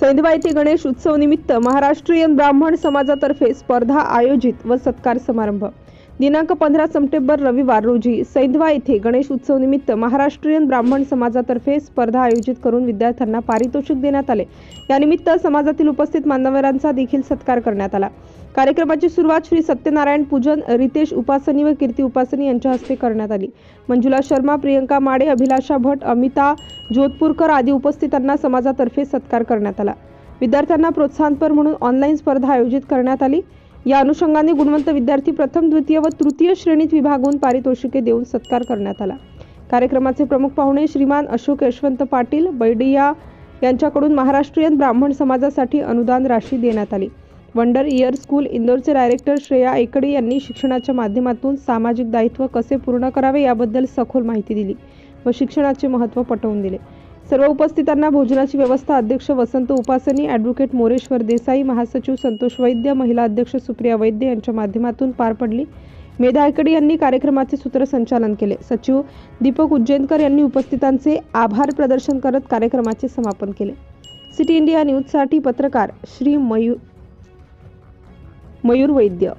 सैंधवा येथे गणेश उत्सव निमित्त महाराष्ट्रीयन ब्राह्मण समाजातर्फे स्पर्धा आयोजित व सत्कार समारंभ. दिनांक पंधरा सप्टेंबर रविवार रोजी सैंधवा येथे गणेश उत्सव निमित्त महाराष्ट्रीयन ब्राह्मण समाजातर्फे स्पर्धा आयोजित करून विद्यार्थ्यांना पारितोषिक देण्यात आले. यानिमित्त समाजातील उपस्थित मान्यवरांचा देखील सत्कार करण्यात आला. कार्यक्रमाची सुरुवात श्री सत्यनारायण पूजन रितेश उपासनी व कीर्ती उपासनी यांच्या हस्ते करण्यात आली. मंजुला शर्मा प्रियंका माडे अभिलाषा भट अमिता जोधपूरकर आदी उपस्थितांना समाजातर्फे सत्कार करण्यात आला. आला. विद्यार्थ्यांना प्रोत्साहनपर म्हणून ऑनलाईन स्पर्धा आयोजित करण्यात आली. या अनुषंगाने गुणवंत विद्यार्थी प्रथम द्वितीय व तृतीय श्रेणीत विभागून पारितोषिके देऊन सत्कार करण्यात आला. कार्यक्रमाचे प्रमुख पाहुणे श्रीमान अशोक यशवंत पाटील बैडिया यांच्याकडून महाराष्ट्रीयन ब्राह्मण समाजासाठी अनुदान राशी देण्यात आली. वंडर इयर स्कूल इंदोरचे डायरेक्टर श्रेया एकडे यांनी शिक्षणाच्या माध्यमातून सामाजिक दायित्व कसे पूर्ण करावे याबद्दल सखोल माहिती दिली व शिक्षणाचे महत्त्व पटवून दिले. सर्व उपस्थितांना भोजनाची व्यवस्था अध्यक्ष वसंत उपासनी ॲडव्होकेट मोरेश्वर देसाई महासचिव संतोष वैद्य महिला अध्यक्ष सुप्रिया वैद्य यांच्या माध्यमातून पार पडली. मेधा आयकडे यांनी कार्यक्रमाचे सूत्रसंचालन केले. सचिव दीपक उज्जैनकर यांनी उपस्थितांचे आभार प्रदर्शन करत कार्यक्रमाचे समापन केले. सिटी इंडिया न्यूजसाठी पत्रकार श्री मयूर मयूर वैद्य.